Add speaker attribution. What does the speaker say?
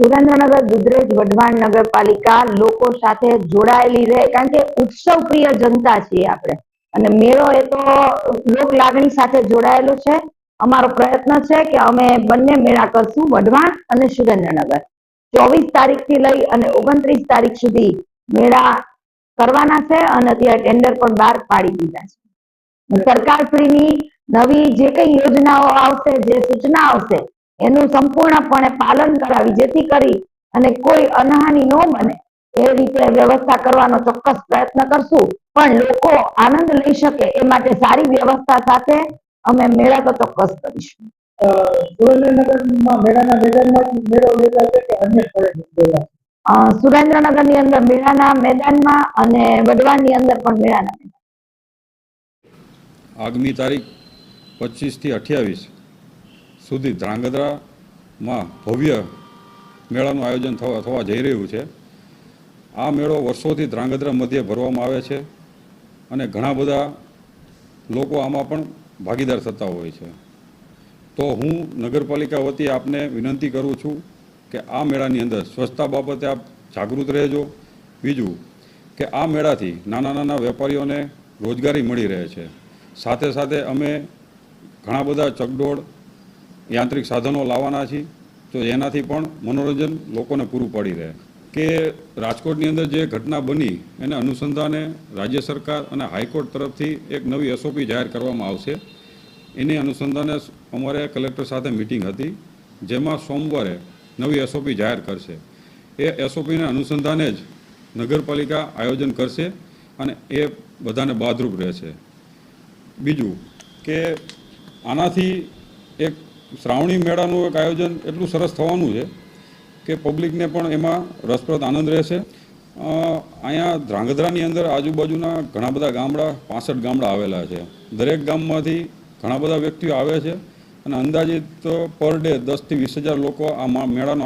Speaker 1: સુરેન્દ્રનગર દુધરેજ વઢવાણ નગરપાલિકા લોકો સાથે જોડાયેલી રહે, કારણ કે ઉત્સવ પ્રિય જનતા છીએ આપણે. અને મેળો એ તો લોક લાગણી સાથે જોડાયેલો છે. અમારો પ્રયત્ન છે કે અમે બંને મેળા કરશું, વઢવાણ અને સુરેન્દ્રનગર. ચોવીસ તારીખથી લઈ અને ઓગણત્રીસ તારીખ સુધી મેળા કરવાના છે અને અત્યારે ટેન્ડર પણ બહાર પાડી દીધા છે. સરકાર શ્રીની નવી જે કઈ યોજનાઓ આવશે, જે સૂચના આવશે એનું સંપૂર્ણપણે પાલન કરાવી જેથી કરી અને કોઈ અનહાની ન બને. એ રીતે વ્યવસ્થા કરવાનો ચોક્કસ પ્રયત્ન કરશું. પણ લોકો આનંદ લઈ શકે એ માટે સારી વ્યવસ્થા સાથે અમે મેળા તો ચોક્કસ કરીશું.
Speaker 2: સુરેન્દ્રનગર સુરેન્દ્રનગરમાં મેળાના મેદાનમાં મેળો યોજાશે કે અન્ય સ્થળે યોજાશે
Speaker 1: અ, અંદર મેળાના મેદાનમાં અને વડવાની અંદર પણ મેળાના મેદાન
Speaker 3: આગામી તારીખ પચીસથી અઠ્યાવીસ. સુધી ધ્રાંગધ્રામાં ભવ્ય મેળાનું આયોજન થવા થવા જઈ રહ્યું છે. આ મેળો વર્ષોથી ધ્રાંગધ્રા મધ્યે ભરવામાં આવે છે અને ઘણા બધા લોકો આમાં પણ ભાગીદાર થતા હોય છે. તો હું નગરપાલિકા વતી આપને વિનંતી કરું છું કે આ મેળાની અંદર સ્વચ્છતા બાબતે આપ જાગૃત રહેજો. બીજું કે આ મેળાથી નાના નાના વેપારીઓને રોજગારી મળી રહે છે. સાથે સાથે અમે ઘણા બધા ચકડોળ યાંત્રિક સાધનો લાવવાના છીએ. તો એનાથી પણ મનોરંજન લોકોને પૂરું પડી રહે. કે રાજકોટની અંદર જે ઘટના બની, એને અનુસંધાને રાજ્ય સરકાર અને હાઈકોર્ટ તરફથી એક નવી એસઓપી જાહેર કરવામાં આવશે. એની અનુસંધાને અમારે કલેક્ટર સાથે મિટિંગ હતી, જેમાં સોમવારે નવી એસઓપી જાહેર કરશે. એ એસઓપીને અનુસંધાને જ નગરપાલિકા આયોજન કરશે અને એ બધાને બાદરૂપ રહેશે. બીજું કે આનાથી એક શ્રાવણી મેળાનું એક આયોજન એટલું સરસ થવાનું છે કે પબ્લિકને પણ એમાં રસપ્રદ આનંદ રહેશે. અહીંયા ધ્રાંગધ્રાની અંદર આજુબાજુના ઘણા બધા ગામડા, પાસઠ ગામડા આવેલા છે. દરેક ગામમાંથી ઘણા બધા વ્યક્તિઓ આવે છે અને અંદાજિત પર ડે દસથી વીસ હજાર લોકો આ મેળાનો